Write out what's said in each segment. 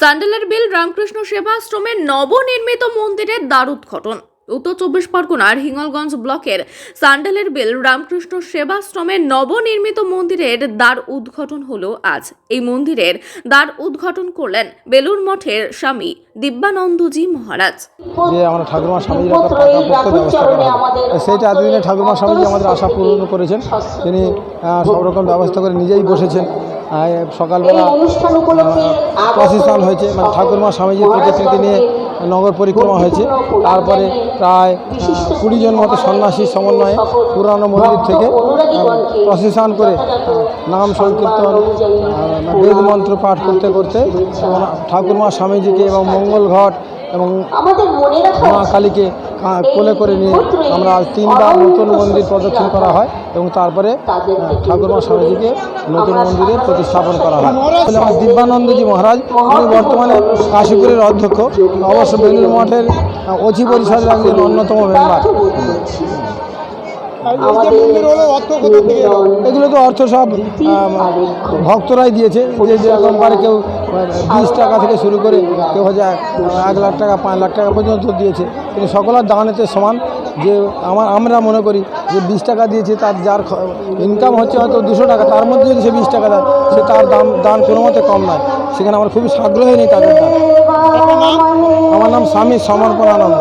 স্যান্ডেলের বিল রামকৃষ্ণ সেবাশ্রমের নবনির্মিত মন্দিরের দ্বারুদ্ঘটন উত্তর চব্বিশ পরগনার হিঙ্গলগঞ্জ ব্লকের সান্ডেলের বিল রামকৃষ্ণ সেবাশ্রমের নবনির্মিত মন্দিরের দ্বার উদ্ঘাটন হলো আজ। এই মন্দিরের দ্বার উদ্ঘাটন করলেন বেলুর মঠের স্বামী দিব্যানন্দজি মহারাজ। ঠাকুরমা স্বামীজির সেইটা ঠাকুরমা স্বামীজি আমাদের আশা পূরণ করেছেন। তিনি সব রকম ব্যবস্থা করে নিজেই বসেছেন। সকালবেলা প্রসেশন হয়েছে মানে ঠাকুরমা স্বামীজির প্রতিকৃতি নিয়ে নগর পরিক্রমা হয়েছে। তারপরে প্রায় কুড়ি জন মতো সন্ন্যাসী সমন্বয়ে পুরানো মন্দির থেকে প্রসেশন করে নাম সংকীর্তন আহ, বেদ মন্ত্র পাঠ করতে করতে ঠাকুরমা স্বামীজিকে এবং মঙ্গল ঘট এবং মনে মা কালীকে কোলে করে নিয়ে আমরা আজ তিনবার নতুন মন্দির প্রদক্ষিণ করা হয়। এবং তারপরে ঠাকুরমা স্বামীজিকে নতুন মন্দিরে প্রতিস্থাপন করা হয়। আমার দিব্যানন্দজি মহারাজ উনি বর্তমানে কাশীপুরের অধ্যক্ষ। অবশ্য বেলুর মঠের অচি পরিষদের একজন অন্যতম মেম্বার। এগুলো তো অর্থ সব ভক্তরাই দিয়েছে। যে যেরকম পারে কেউ বিশ টাকা থেকে শুরু করে কেউ হচ্ছে এক লাখ টাকা পাঁচ লাখ টাকা পর্যন্ত দিয়েছে। কিন্তু সকলের দানেতে সমান। যে আমার আমরা মনে করি যে বিশ টাকা দিয়েছে তার যার ইনকাম হচ্ছে হয়তো দুশো টাকা তার মধ্যে যদি সে বিশ টাকা দেয় সে তার দাম দান কোনো মতে কম নয়। সেখানে আমার খুবই আগ্রহ নেই তাদের দাম। আমার নাম স্বামী সমর্পণ আনন্দ।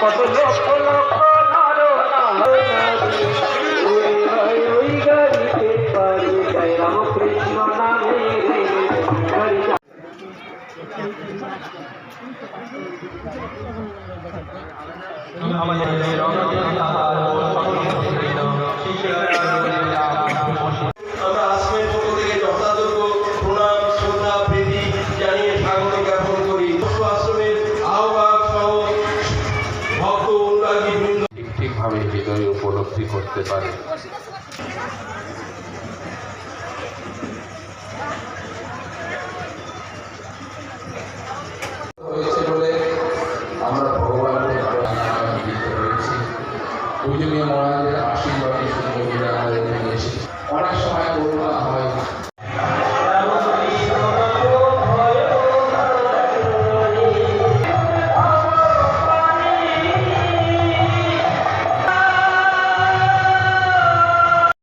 কত লক্ষ লক্ষ নর নারী ওই গাড়িতে পারি জয় রামকৃষ্ণ নামে গাড়ি হৃদয়ে উপলব্ধি করতে পারে। পূজনীয় মহারাজের আশীর্বাদে শুধু সময় এখানে এসেছি।